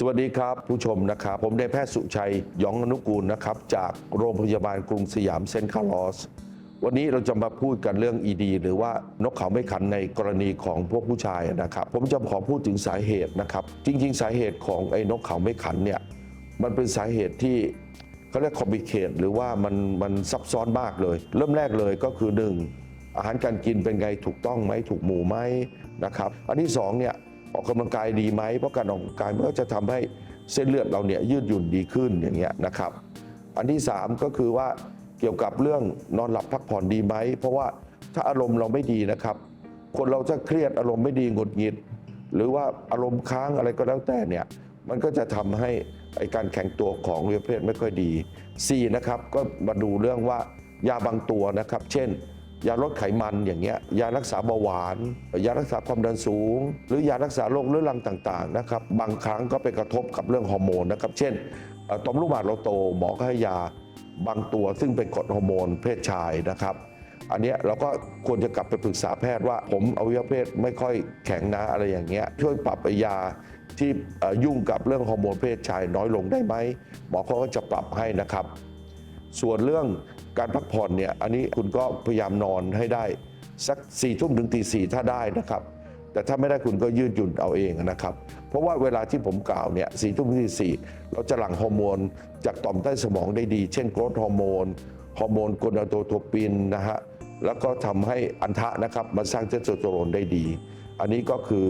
สวัสดีครับ ผู้ชมนะครับ ผมนายแพทย์สุชัยยองอนุกูลนะครับ จากโรงพยาบาลกรุงสยามเซนต์คาร์ลอส วันนี้เราจะมาพูดกันเรื่อง ED หรือว่านกเขาไม่ขันในกรณีของพวกผู้ชายนะครับ ผมจะขอพูดถึงสาเหตุนะครับ จริง ๆ สาเหตุของไอ้นกเขาไม่ขันเนี่ยมันเป็นสาเหตุที่เขาเรียกคอมบิเคตหรือว่ามันมันซับซ้อนมากเลย เริ่มแรกเลยก็คือหนึ่งอาหารการกินเป็นไงถูกต้องไหมถูกหมู่ไหมนะครับ อันที่สองเนี่ย ออกกำลังกายดีไหมเพราะการออกกำลังกายมันก็จะทำให้เส้นเลือดเราเนี่ยยืดหยุ่นดีขึ้นอย่างเงี้ยนะครับ อันที่ 3 ก็คือว่าเกี่ยวกับเรื่องนอนหลับพักผ่อนดีไหม เพราะว่าถ้าอารมณ์เราไม่ดีนะครับ คนเราจะเครียดอารมณ์ไม่ดีหงุดหงิด หรือว่าอารมณ์ค้างอะไรก็แล้วแต่เนี่ยมันก็จะทำให้ไอการแข็งตัวของอวัยเพศไม่ค่อยดี 4. นะครับก็มาดูเรื่องว่ายาบางตัวนะครับ เช่น ยาลดไขมันอย่างเงี้ยยารักษาเบาหวาน ยารักษาความดันสูง หรือยารักษาโรคเรื้อรังต่างๆนะครับบางครั้งก็ไปกระทบกับเรื่องฮอร์โมนนะครับเช่นต่อมลูกหมากเราโตหมอก็ให้ยาบางตัวซึ่งเป็นกรดฮอร์โมนเพศชายนะครับ อันนี้เราก็ควรจะกลับไปปรึกษาแพทย์ว่า ผมอวัยวะเพศไม่ค่อยแข็งนะอะไรอย่างเงี้ยช่วยปรับยาที่ยุ่งกับเรื่องฮอร์โมนเพศชายน้อยลงได้ไหมหมอเขาก็จะปรับให้นะครับ ส่วนเรื่องการพักผ่อนเนี่ยอันนี้คุณก็พยายามนอนให้ได้สัก4ี่ทุ่มถึงตีสี่ถ้าได้นะครับ แต่ถ้าไม่ได้คุณก็ยืดหยุ่นเอาเองนะครับ เพราะว่าเวลาที่ผมกล่าวเนี่ยสี่ทุ่มถึงตีสี่เราจะหลั่งฮอร์โมนจากต่อมใต้สมองได้ดี เช่นโกรทฮอร์โมนฮอร์โมนโกนาโดโทปินนะฮะแล้วก็ทำให้อันทะนะครับมาสร้างเทสโทสเตอโรนได้ดี อันนี้ก็คือ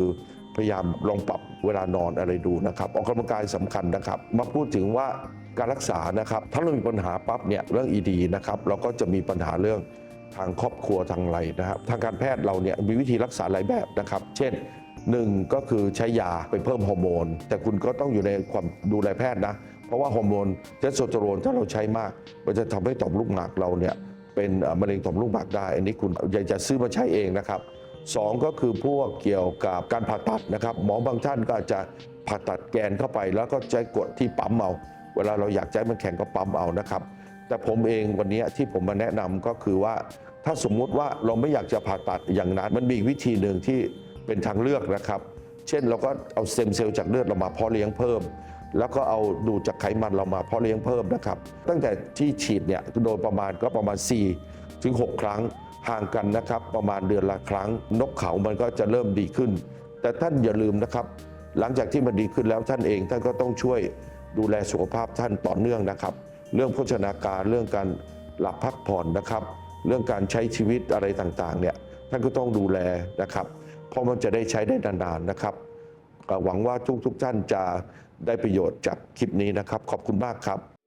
พยายามลองปรับเวลานอนอะไรดูนะครับออกกำลังกายสำคัญนะครับ มาพูดถึงว่าการรักษานะครับ ถ้าเรามีปัญหาปั๊บเนี่ยเรื่อง ED นะครับเราก็จะมีปัญหาเรื่องทางครอบครัวทางไรนะครับทางการแพทย์เราเนี่ยมีวิธีรักษาหลายแบบนะครับ เช่นหนึ่งก็คือใช้ยาไปเพิ่มฮอร์โมน แต่คุณก็ต้องอยู่ในความดูแลแพทย์นะ เพราะว่าฮอร์โมนเทสโทสเตอโรนถ้าเราใช้มาก มันจะทำให้ต่อมลูกหมากเราเนี่ยเป็นมะเร็งต่อมลูกหมากได้ อันนี้คุณอย่าจะซื้อมาใช้เองนะครับ สองก็คือพวกเกี่ยวกับการผ่าตัดนะครับ หมอบางท่านก็อาจจะผ่าตัดแกนเข้าไป แล้วก็ใช้กดที่ปั๊มเอา เวลาเราอยากใช้มันแข็งก็ปั๊มเอานะครับ แต่ผมเองวันนี้ที่ผมมาแนะนำก็คือว่า ถ้าสมมุติว่าเราไม่อยากจะผ่าตัดอย่างนั้น มันมีวิธีหนึ่งที่เป็นทางเลือกนะครับ เช่นเราก็เอาเต็มเซลล์จากเลือดเรามาเพาะเลี้ยงเพิ่มแล้วก็เอาดูดจากไขมันเรามาเพาะเลี้ยงเพิ่มนะครับ ตั้งแต่ที่ฉีดเนี่ยโดยประมาณก็ประมาณ 4 ถึง 6 ครั้ง ห่างกันนะครับประมาณเดือนละครั้ง นกเขามันก็จะเริ่มดีขึ้น แต่ท่านอย่าลืมนะครับ หลังจากที่มันดีขึ้นแล้วท่านเองท่านก็ต้องช่วยดูแลสุขภาพท่านต่อเนื่องนะครับ เรื่องโภชนาการเรื่องการหลับพักผ่อนนะครับ เรื่องการใช้ชีวิตอะไรต่างๆเนี่ยท่านก็ต้องดูแลนะครับ เพราะมันจะได้ใช้ได้นานๆนะครับหวังว่าทุกๆท่านจะได้ประโยชน์จากคลิปนี้นะครับ ขอบคุณมากครับ